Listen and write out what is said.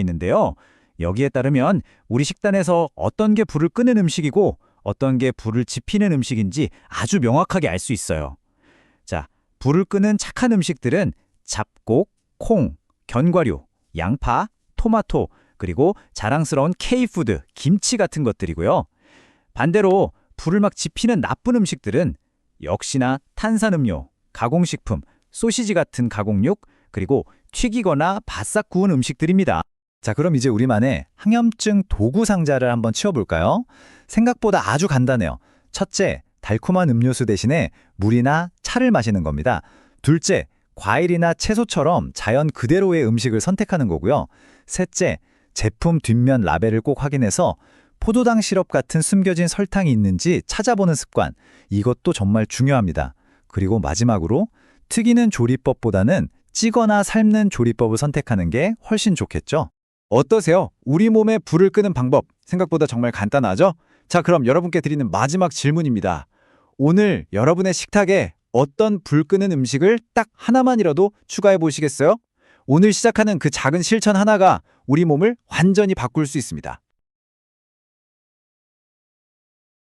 있는데요. 여기에 따르면 우리 식단에서 어떤 게 불을 끄는 음식이고 어떤 게 불을 지피는 음식인지 아주 명확하게 알 수 있어요. 자, 불을 끄는 착한 음식들은 잡곡, 콩, 견과류, 양파, 토마토, 그리고 자랑스러운 K푸드, 김치 같은 것들이고요. 반대로 불을 막 지피는 나쁜 음식들은 역시나 탄산음료, 가공식품, 소시지 같은 가공육, 그리고 튀기거나 바싹 구운 음식들입니다. 자, 그럼 이제 우리만의 항염증 도구 상자를 한번 치워볼까요? 생각보다 아주 간단해요. 첫째, 달콤한 음료수 대신에 물이나 차를 마시는 겁니다. 둘째, 과일이나 채소처럼 자연 그대로의 음식을 선택하는 거고요. 셋째, 제품 뒷면 라벨을 꼭 확인해서 포도당 시럽 같은 숨겨진 설탕이 있는지 찾아보는 습관. 이것도 정말 중요합니다. 그리고 마지막으로 튀기는 조리법보다는 찌거나 삶는 조리법을 선택하는 게 훨씬 좋겠죠? 어떠세요? 우리 몸에 불을 끄는 방법 생각보다 정말 간단하죠? 자, 그럼 여러분께 드리는 마지막 질문입니다. 오늘 여러분의 식탁에 어떤 불 끄는 음식을 딱 하나만이라도 추가해 보시겠어요? 오늘 시작하는 그 작은 실천 하나가 우리 몸을 완전히 바꿀 수 있습니다.